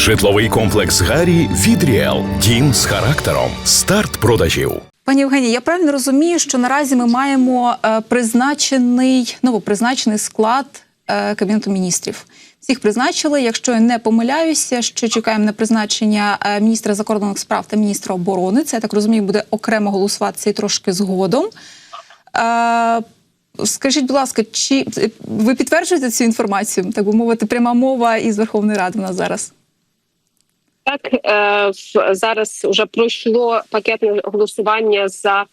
Житловий комплекс Гарі від Ріел. Дім з характером. Старт продажів. Пані Євгенія, я правильно розумію, що наразі ми маємо е, призначений новопризначений склад е, кабінету міністрів. Всіх призначили. Якщо я не помиляюся, ще чекаємо на призначення е, міністра закордонних справ та міністра оборони. Це я так розумію, буде окремо голосуватися і трошки згодом. Скажіть, будь ласка, чи ви підтверджуєте цю інформацію? Так би мовити, пряма мова із Верховної Ради в нас зараз. Так е, зараз вже пройшло пакетне голосування за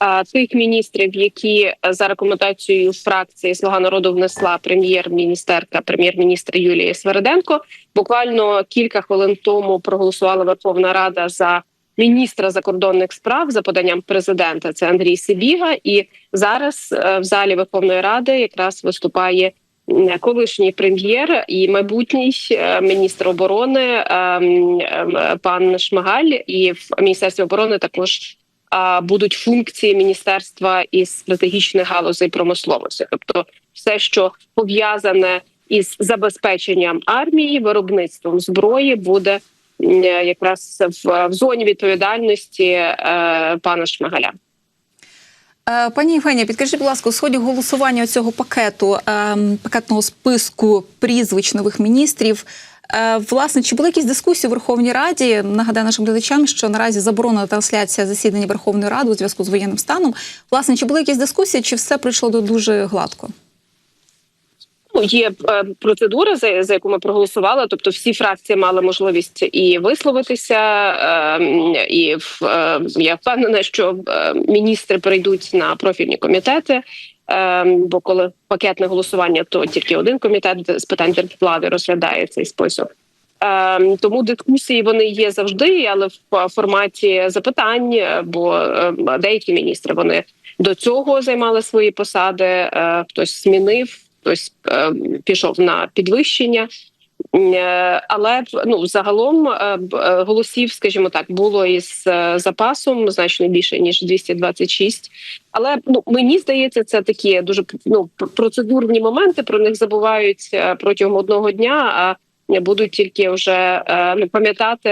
е, тих міністрів, які за рекомендацією фракції Слуга народу внесла прем'єр-міністерка, прем'єр-міністр Юлія Свериденко. Буквально кілька хвилин тому проголосувала Верховна Рада за міністра закордонних справ за поданням президента. Це Андрій Сибіга. І зараз е, в залі Верховної Ради якраз виступає колишній прем'єр і майбутній е, міністр оборони е, м, е, пан Шмигаль. І в міністерстві оборони також будуть функції міністерства із стратегічних галузей промисловості, тобто все, що пов'язане із забезпеченням армії, виробництвом зброї, буде е, якраз в, зоні відповідальності е, пана Шмигаля. Е, Пані Євгенія, підкажіть, будь ласка, у сході голосування цього пакету ем, пакетного списку прізвищ нових міністрів. е, Власне, чи були якісь дискусії у Верховній Раді? Нагадаю нашим глядачам, що наразі заборонена трансляція засідання Верховної Ради у зв'язку з воєнним станом. Власне, чи були якісь дискусії, чи все прийшло до дуже гладко? Ну, є е, процедура, за, за яку ми проголосували. Тобто, всі фракції мали можливість і висловитися. Е, і в- е, я впевнена, що е, міністри прийдуть на профільні комітети. Бо коли пакетне голосування, то тільки один комітет з питань держвлади розглядає цей список. Тому дискусії вони є завжди, але в форматі запитань, е, бо деякі міністри вони до цього займали свої посади. е, Хтось змінив, хтось е, пішов на підвищення. Е, Але ну загалом е, голосів, скажімо так, було із запасом значно більше ніж 226. Але ну мені здається, це такі дуже ну процедурні моменти. Про них забувають протягом одного дня. А будуть тільки вже ну, пам'ятати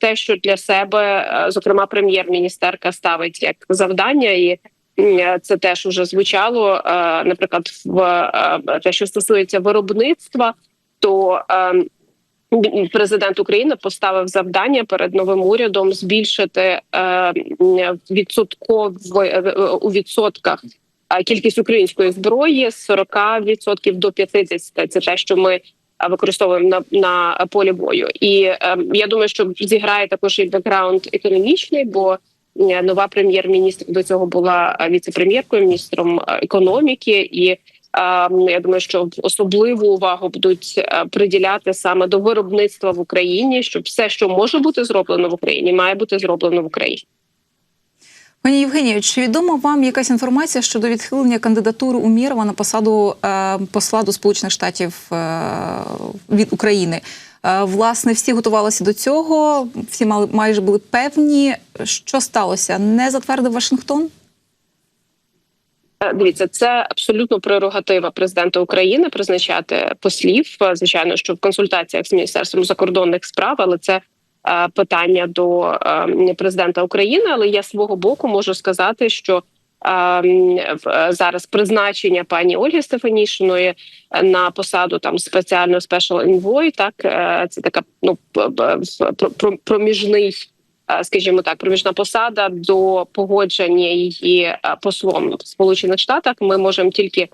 те- що для себе, зокрема, прем'єр-міністерка ставить як завдання, і це теж уже звучало. е, Наприклад, в е, те, що стосується виробництва, то е, президент України поставив завдання перед новим урядом збільшити е, відсотково е, у відсотках е, кількість української зброї з 40% до 50%. Це те, що ми е, використовуємо на, на полі бою. І е, я думаю, що зіграє також і бекграунд економічний, бо е, нова прем'єр-міністр до цього була е, віце-прем'єркою, міністром е, економіки і. е, Я думаю, що особливу увагу будуть е, приділяти саме до виробництва в Україні, щоб все, що може бути зроблено в Україні, має бути зроблено в Україні. Пані Євгенію, чи відома вам якась інформація щодо відхилення кандидатури Умірова на посаду е, посла до Сполучених Штатів е, від України? Е, власне, всі готувалися до цього, всі мали майже були певні. Що сталося? Не затвердив Вашингтон? Е, Дивіться, це абсолютно прерогатива президента України призначати послів. Е, Звичайно, що в консультаціях з міністерством закордонних справ, але це е, питання до президента України. Але я свого боку можу сказати, що зараз призначення пані Ольги Стефанішиної на посаду там спеціального спешл інвой, так це така ну проміжний скажімо так, проміжна посада до погодження її е, послом в Сполучених Штатах. Ми можемо тільки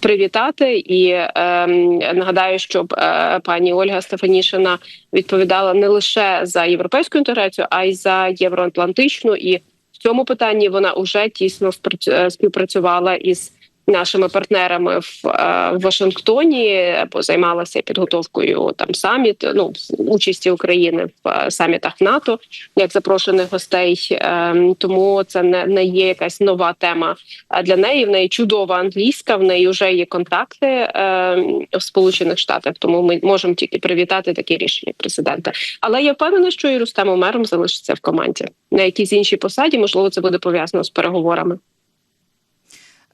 привітати і ем, нагадаю, щоб е, пані Ольга Стефанішина відповідала не лише за європейську інтеграцію, а й за євроатлантичну. І в цьому питанні вона вже тісно е, співпрацювала із нашими партнерами в, е, в Вашингтоні, займалася підготовкою там саміт, ну участі України в е, самітах НАТО як запрошених гостей. Ем, Тому це не, не є якась нова тема для неї. В неї чудова англійська, в неї вже є контакти ем, в Сполучених Штатах. Тому ми можемо тільки привітати таке рішення президента. Але я впевнена, що і Рустем Умером залишиться в команді на якійсь іншій посаді. Можливо, це буде пов'язано з переговорами.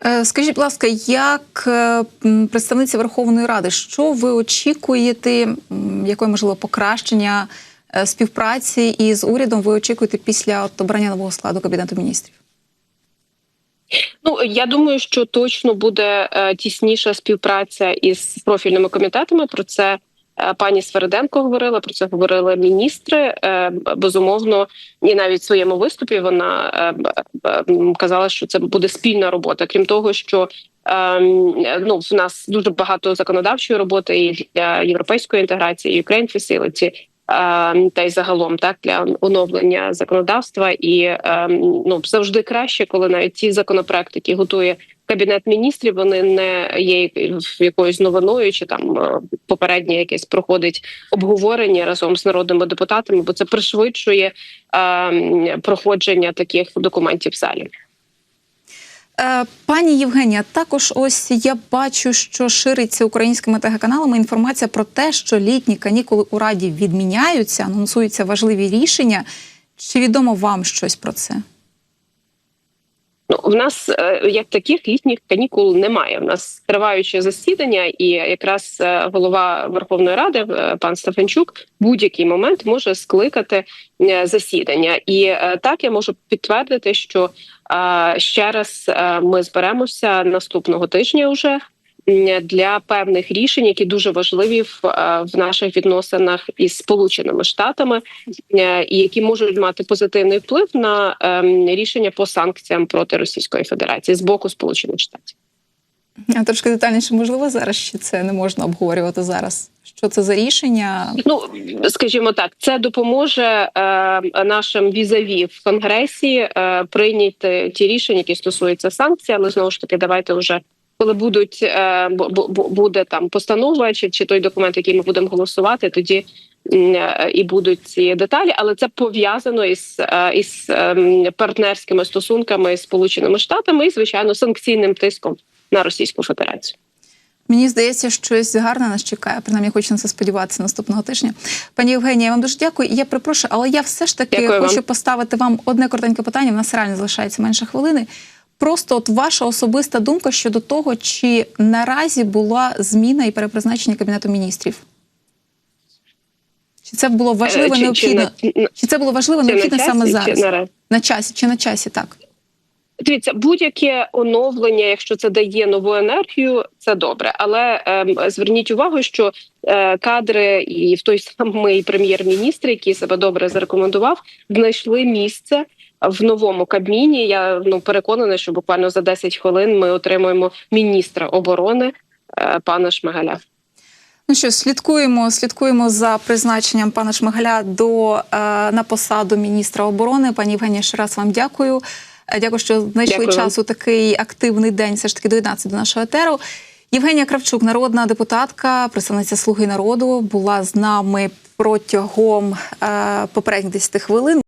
Е, Скажіть, будь ласка, як е, представниця Верховної Ради, що ви очікуєте, якої можливо покращення е, співпраці із урядом ви очікуєте після обрання нового складу Кабінету міністрів? Ну я думаю, що точно буде тісніша співпраця із профільними комітетами. Про це пані Свериденко говорила. Про це говорили міністри. Е, безумовно, і навіть в своєму виступі вона е, казала, що це буде спільна робота. Крім того, що ем, ну в нас дуже багато законодавчої роботи і для європейської інтеграції, і Ukraine Facility, та й загалом так для оновлення законодавства. І ну завжди краще, коли навіть ті законопроекти, які готує кабінет міністрів, вони не є якоюсь новиною, чи там попереднє якесь проходить обговорення разом з народними депутатами, бо це пришвидшує проходження таких документів в залі. Е, Пані Євгенія, також ось я бачу, що шириться українськими телеканалами інформація про те, що літні канікули у Раді відміняються, анонсуються важливі рішення. Чи відомо вам щось про це? Ну, в нас е, як таких літніх канікул немає. В нас триваюче засідання, і якраз е, голова Верховної Ради, е, пан Стефанчук, будь-який момент може скликати засідання. І так я можу підтвердити, що ще раз ми зберемося наступного тижня вже. Для певних рішень, які дуже важливі в, е, в наших відносинах із Сполученими Штатами, е, і які можуть мати позитивний вплив на ем, рішення по санкціям проти Російської Федерації з боку Сполучених Штатів. А трошки детальніше, можливо, зараз чи це не можна обговорювати зараз? Що це за рішення? Ну скажімо так, це допоможе е, нашим візаві в конгресі е, прийняти ті рішення, які стосуються санкцій, але знову ж таки, давайте вже. Коли будуть е, бу- бу- буде там постанова чи, чи той документ, який ми будемо голосувати, тоді е, і будуть ці деталі, але це пов'язано із, е, із ем, партнерськими стосунками з Сполученими Штатами і звичайно санкційним тиском на Російську Федерацію. Мені здається, щось гарне нас чекає. Принаймні, хочу на це сподіватися наступного тижня. Пані Євгенія, я вам дуже дякую. Я перепрошую, але я все ж таки Дякую хочу вам. поставити вам одне коротеньке питання. В нас реально залишається менше хвилини. Просто от ваша особиста думка щодо того, чи наразі була зміна і перепризначення кабінету міністрів? Чи це було важливо Е, чи- чи необхідно? на- на- Чи це було важливо Чи на необхідно часі, саме чи зараз? на На часі чи на часі, так? Дивіться, будь-яке оновлення, якщо це дає нову енергію, це добре. Але ем, зверніть увагу, що е, кадри і в той самий прем'єр-міністр, який себе добре зарекомендував, знайшли місце в новому кабміні. Я ну переконана, що буквально за 10 хвилин ми отримаємо міністра оборони е, пана Шмигаля. Ну що, слідкуємо, слідкуємо за призначенням пана Шмигаля до е, на посаду міністра оборони. Пані Євгенія, ще раз вам дякую. Е, Дякую, що знайшли Дякую час у такий активний день. Все ж таки доєднатися до нашого етеру. Євгенія Кравчук, народна депутатка, представниця Слуги народу, була з нами протягом е, попередніх 10 хвилин.